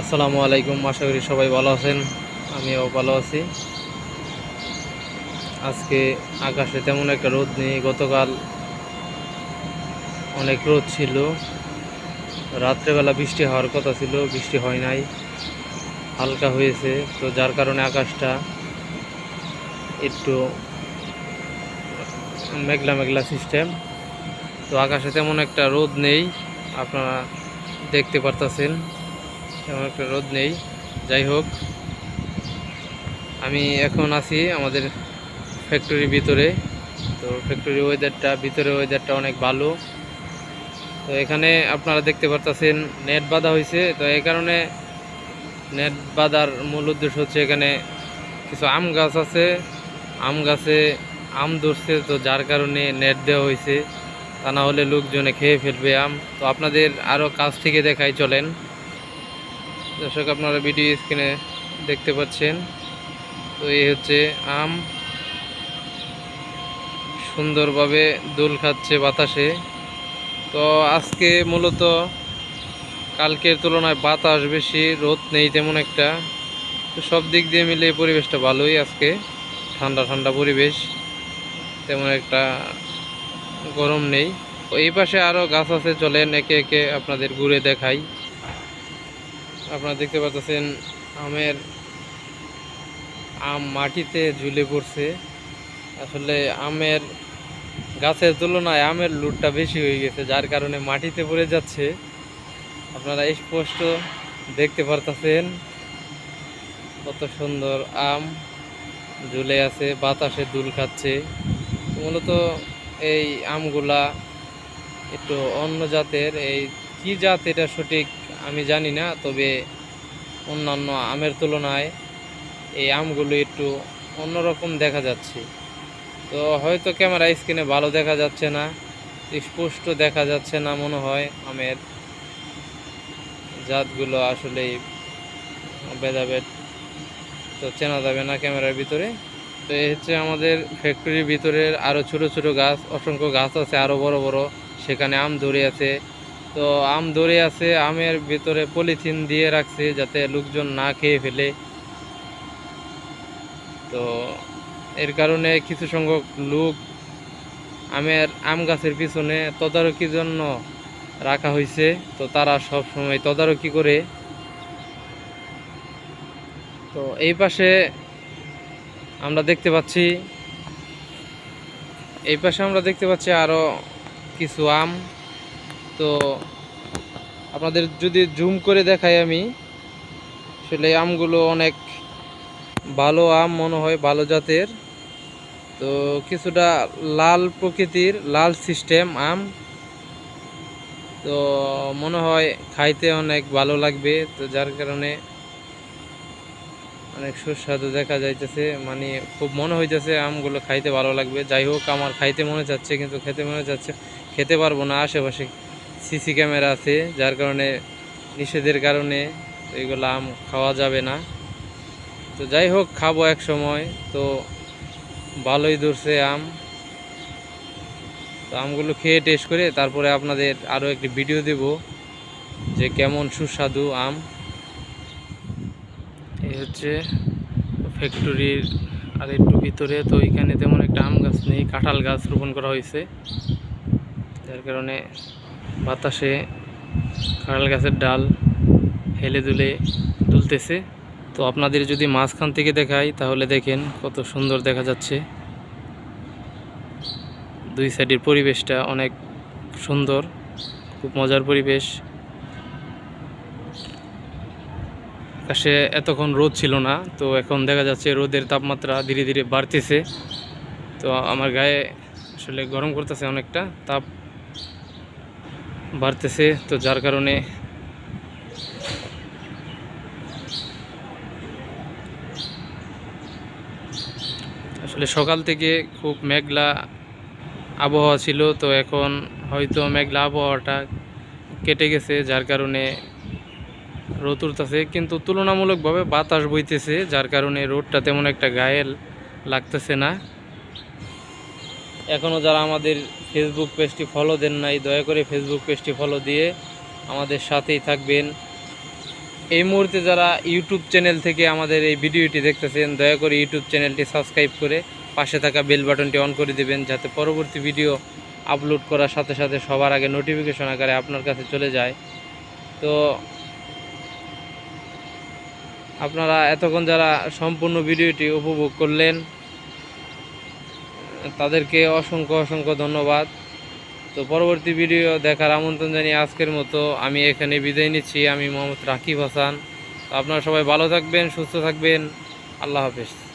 আসসালামু আলাইকুম, আশা করি সবাই ভালো আছেন। আমিও ভালো আছি। আজকে আকাশে তেমন একটা রোদ নেই, গতকাল অনেক রোদ ছিল। রাত্রেবেলা বৃষ্টি হওয়ার কথা ছিল, বৃষ্টি হয় নাই, হালকা হয়েছে। তো যার কারণে আকাশটা একটু মেঘলা মেঘলা সিস্টেম তো আকাশে তেমন একটা রোদ নেই, আপনারা দেখতে পারতেছেন। তেমন একটা রোদ নেই। যাই হোক, আমি এখন আছি আমাদের ফ্যাক্টরির ভিতরে। তো ফ্যাক্টরি ওয়েদারটা ভিতরে ওয়েদারটা অনেক ভালো। তো এখানে আপনারা দেখতে পারতেছেন নেট বাঁধা হয়েছে তো এই কারণে নেট বাঁধার মূল উদ্দেশ্য হচ্ছে এখানে কিছু আম গাছ আছে। আম গাছে আম ধরছে, তো যার কারণে নেট দেওয়া হয়েছে তা না হলে লোকজনে খেয়ে ফেলবে আম। তো আপনাদের আরও কাছ থেকে দেখাই চলেন। দর্শক, আপনারা ভিডিও স্ক্রিনে দেখতে পাচ্ছেন। তো এই হচ্ছে আম। সুন্দরভাবে দোল খাচ্ছে বাতাসে। তো আজকে মূলত কালকের তুলনায় বাতাস বেশি, রোদ নেই তেমন একটা। তো সব দিক দিয়ে মিলে পরিবেশটা ভালোই আজকে। ঠান্ডা ঠান্ডা পরিবেশ, তেমন একটা গরম নেই। এই পাশে আরও গাছ আছে, চলেন একে একে আপনাদের ঘুরে দেখাই। আপনারা দেখতে পাচ্ছেন আমের আম মাটিতে ঝুলে পড়ছে। আসলে আমের গাছের তুলনায় আমের লুটটা বেশি হয়ে গেছে, যার কারণে মাটিতে পড়ে যাচ্ছে। আপনারা স্পষ্ট দেখতে পারতেছেন কত সুন্দর আম ঝুলে আছে, বাতাসে দুল খাচ্ছে। মূলত এই আমগুলা একটু অন্য জাতের, এই কি জাত এটা সঠিক আমি জানি না, তবে অন্যান্য আমের তুলনায় এই আমগুলো একটু অন্যরকম দেখা যাচ্ছে। তো হয়তো ক্যামেরা স্ক্রিনে ভালো দেখা যাচ্ছে না, স্পষ্ট দেখা যাচ্ছে না মনে হয় আমের জাতগুলো আসলেই ভেদাভেদ। তো চেনা যাবে না ক্যামেরার ভিতরে। তো এই হচ্ছে আমাদের ফ্যাক্টরির ভিতরের আরও ছোট ছোট গাছ, অসংখ্য গাছ আছে আরও বড় বড়। সেখানে আম ধরে আছে। তো আম ধরে আছে, আমের ভিতরে পলিথিন দিয়ে রাখছে যাতে লোকজন না খেয়ে ফেলে। তো এর কারণে কিছু সংখ্যক লোক আমের আম গাছের পিছনে তদারকির জন্য রাখা হয়েছে তো তারা সব সময় তদারকি করে। তো এই পাশে আমরা দেখতে পাচ্ছি, এই পাশে আমরা দেখতে পাচ্ছি আরও কিছু আম। তো আপনাদের যদি জুম করে দেখাই আমি, আসলে আমগুলো অনেক ভালো আম মনে হয়, ভালো জাতের। তো কিছুটা লাল প্রকৃতির, লাল সিস্টেম আম। তো মনে হয় খাইতে অনেক ভালো লাগবে, তো যার কারণে অনেক সুস্বাদু দেখা যাইতেছে। মানে খুব মনে হইতেছে আমগুলো খাইতে ভালো লাগবে। যাই হোক, আমার খাইতে মনে যাচ্ছে, কিন্তু খেতে মনে যাচ্ছে, খেতে পারব না আশেপাশে। সিসি ক্যামেরা আছে, যার কারণে নিষেধের কারণে এইগুলো আম খাওয়া যাবে না। তো যাই হোক, খাব এক সময়। তো ভালোই ধরছে আম। তো আমগুলো খেয়ে টেস্ট করে তারপরে আপনাদের আরও একটি ভিডিও দেব যে কেমন সুস্বাদু আম। এই হচ্ছে ফ্যাক্টরির আর একটু ভিতরে। তো এখানে তেমন একটা আম গাছ নেই, কাঁঠাল গাছ রোপণ করা হয়েছে। যার কারণে বাতাসে কাঁঠাল গাছের ডাল হেলে দুলে দুলতেছে। তো আপনাদের যদি মাঝখান থেকে দেখাই, তাহলে দেখেন কত সুন্দর দেখা যাচ্ছে। দুই সাইডের পরিবেশটা অনেক সুন্দর, খুব মজার পরিবেশ। আকাশে এতক্ষণ রোদ ছিল না, তো এখন দেখা যাচ্ছে রোদের তাপমাত্রা ধীরে ধীরে বাড়তেছে। তো আমার গায়ে আসলে গরম করতেছে অনেকটা, তাপ বাড়তেছে, তো যার কারণে আসলে সকাল থেকে খুব মেঘলা আবহাওয়া ছিল, তো এখন হয়তো মেঘলা আবহাওয়াটা কেটে গেছে, যার কারণে রোদ উঠতেছে। কিন্তু তুলনামূলকভাবে বাতাস বইতেছে, যার কারণে রোদটা তেমন একটা গায়ে লাগতেছে না। এখনও যারা আমাদের ফেসবুক পেজটি ফলো দেন নাই, দয়া করে ফেসবুক পেজটি ফলো দিয়ে আমাদের সাথেই থাকবেন। এই মুহূর্তে যারা ইউটিউব চ্যানেল থেকে আমাদের এই ভিডিওটি দেখতেছেন, দয়া করে ইউটিউব চ্যানেলটি সাবস্ক্রাইব করে পাশে থাকা বেল বাটনটি অন করে দেবেন, যাতে পরবর্তী ভিডিও আপলোড করার সাথে সাথে সবার আগে নোটিফিকেশন আকারে আপনার কাছে চলে যায়। তো আপনারা এতক্ষণ যারা সম্পূর্ণ ভিডিওটি উপভোগ করলেন তাদেরকে অসংখ্য অসংখ্য ধন্যবাদ। তো পরবর্তী ভিডিও দেখার আমন্ত্রণ জানিয়ে আজকের মতো আমি এখানে বিদায় নিচ্ছি। আমি মোহাম্মদ রাকিব হাসান। আপনারা সবাই ভালো থাকবেন, সুস্থ থাকবেন। আল্লাহ হাফেজ।